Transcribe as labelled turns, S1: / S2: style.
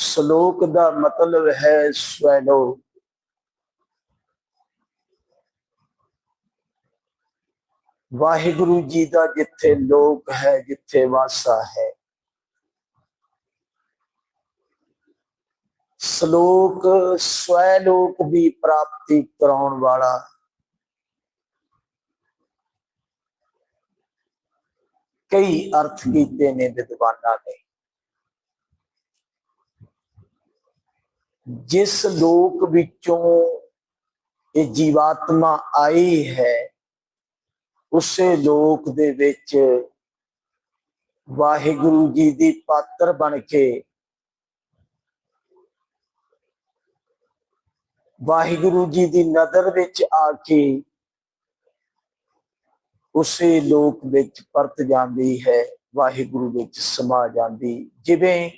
S1: ਸ਼ਲੋਕ ਦਾ ਮਤਲਬ ਹੈ ਸਵੈਲੋ ਵਾਹਿਗੁਰੂ ਜੀ ਦਾ ਜਿੱਥੇ ਲੋਕ ਹੈ, ਜਿੱਥੇ ਵਾਸਾ ਹੈ। ਸ਼ਲੋਕ ਸਵੈ ਲੋਕ ਦੀ ਪ੍ਰਾਪਤੀ ਕਰਾਉਣ ਵਾਲਾ। ਕਈ ਅਰਥ ਕੀਤੇ ਨੇ ਵਿਦਵਾਨਾਂ ਨੇ। ਜਿਸ ਲੋਕ ਵਿੱਚੋਂ ਇਹ ਜੀਵਾਤਮਾ ਆਈ ਹੈ, ਉਸੇ ਲੋਕ ਦੇ ਵਿੱਚ ਵਾਹਿਗੁਰੂ ਜੀ ਦੀ ਪਾਤਰ ਬਣ ਕੇ ਵਾਹਿਗੁਰੂ ਜੀ ਦੀ ਨਜ਼ਰ ਵਿੱਚ ਆ ਕੇ ਉਸੇ ਲੋਕ ਵਿੱਚ ਪਰਤ ਜਾਂਦੀ ਹੈ, ਵਾਹਿਗੁਰੂ ਵਿੱਚ ਸਮਾ ਜਾਂਦੀ। ਜਿਵੇਂ